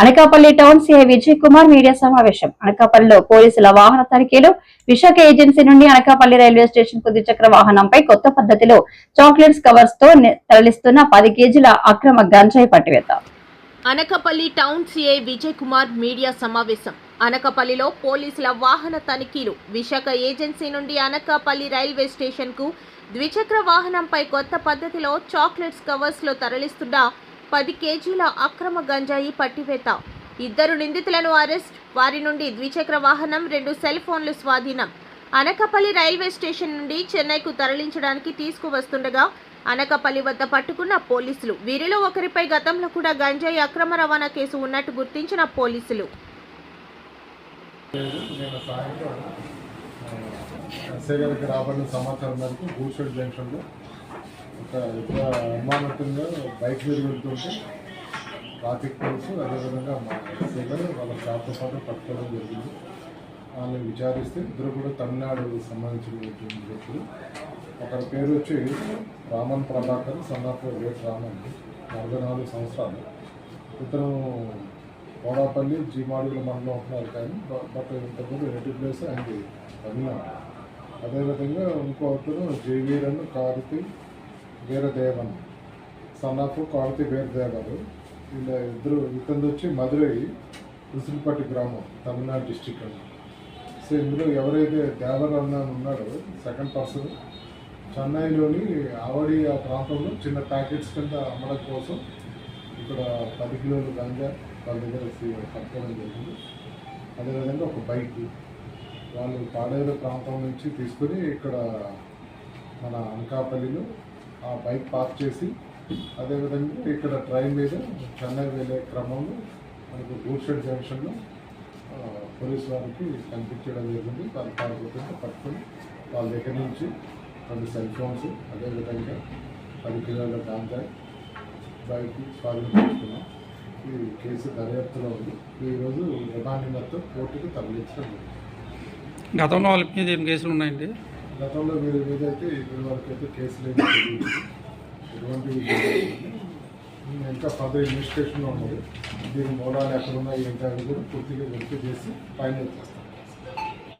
Anakapalli town CI Vijay Kumar media సమావేశం. అనకాపల్లిలో పోలీసుల వాహన తనిఖీలు. విశాఖ ఏజెన్సీ నుండి అనకాపల్లి రైల్వే స్టేషన్కు ద్విచక్ర వాహనంపై కొత్త పద్ధతిలో చాక్లెట్స్ కవర్స్తో తరలిస్తున్న పది కేజీల అక్రమ గంజాయి పట్టివేత. Anakapalli town CI Vijay Kumar media సమావేశం. అనకాపల్లిలో పోలీసుల వాహన తనిఖీలు. విశాఖ ఏజెన్సీ నుండి అనకాపల్లి రైల్వే స్టేషన్కు ద్విచక్ర వాహనంపై కొత్త పద్ధతిలో చాక్లెట్స్ కవర్స్లో తరలిస్తున్న పది కేజీల అక్రమ గంజాయి పట్టివేత. ఇద్దరు నిందితులను అరెస్ట్ వారి నుండి ద్విచక్ర వాహనం రెండు సెల్ ఫోన్లు స్వాధీనం. అనకపల్లి రైల్వే స్టేషన్ నుండి చెన్నైకు తరలించడానికి తీసుకువస్తుండగా అనకపల్లి వద్ద పట్టుకున్న పోలీసులు. వీరిలో ఒకరిపై గతంలో కూడా గంజాయి అక్రమ రవాణా కేసు ఉన్నట్టు గుర్తించిన పోలీసులు. రాబడిన సమాచారం మేరకు భూషణ్ జంక్షన్లో ఒక ఎక్కువ అనుమానంగా బైక్ మీద వెళ్తుంటే ట్రాఫిక్ పోలీసు అదేవిధంగా మా సేవలు వాళ్ళ స్టాఫ్తో పాటు పట్టుకోవడం జరిగింది. వాళ్ళని విచారిస్తే ఇద్దరు కూడా తమిళనాడు సంబంధించిన వ్యక్తులు. ఒకరి పేరు వచ్చి రామన్ ప్రభాకర్ సన్నాఫ్ వేట్ రామన్ నలభై నాలుగు సంవత్సరాలు. ఇతను కోడాపల్లి జీమాడుగుల మండలం ఉంటున్నారు కానీ బట్ ఇంతకుముందు రెడ్డి ప్లేస్ అండ్ తమిళనాడు. అదేవిధంగా ఇంకో అతను జేవీరన్ కారుతి వీరదేవన్. సన్ ఆఫ్ కారుతి వీరదేవరు వీళ్ళ ఇద్దరు ఇతను వచ్చి మధురై ఉసిరిపట్టి గ్రామం తమిళనాడు డిస్టిక్ అని సో ఇందులో ఎవరైతే దేవరన్న ఉన్నాడో సెకండ్ పర్సన్ చెన్నైలోని ఆవడి ఆ ప్రాంతంలో చిన్న ప్యాకెట్స్ కింద అమ్మడం కోసం ఇక్కడ పది కిలోలు గంజా వాళ్ళ దగ్గర సీ- పట్టుకోవడం జరిగింది. అదేవిధంగా ఒక బైక్ వాళ్ళు పాడేరు ప్రాంతం నుంచి తీసుకుని ఇక్కడ మన అనకాపల్లిలో ఆ బైక్ పార్క్ చేసి అదేవిధంగా ఇక్కడ ట్రైన్ మీద చెన్నై వెళ్ళే క్రమంలో మనకు గూడ్షెడ్ జంక్షన్లో పోలీసు వారికి కనిపించడం జరిగింది. వాళ్ళు పాల్గొంటే పట్టుకొని వాళ్ళ దగ్గర నుంచి కొన్ని సెల్ ఫోన్స్ అదేవిధంగా పది కిలోల గాంజాయి బైక్ స్వాధీనం చేసుకున్నాం. ఈ కేసు దర్యాప్తులో ఉంది. ఈరోజు రిమాండ్ మొత్తం కోర్టుకు తరలించడం జరిగింది. గతంలో వాళ్ళ మీద ఏం కేసులు ఉన్నాయండి? గతంలో వీరి మీద అయితే ఇప్పటి వరకు అయితే కేసులు ఏమీ ఎటువంటి ఇంకా ఫర్దర్ ఇన్వెస్టిగేషన్లో ఉన్నది. దీని మూలాలు ఎక్కడ ఉన్నాయి ఏంటి అని కూడా పూర్తిగా వెరిఫై చేసి ఫైనల్ చేస్తాం.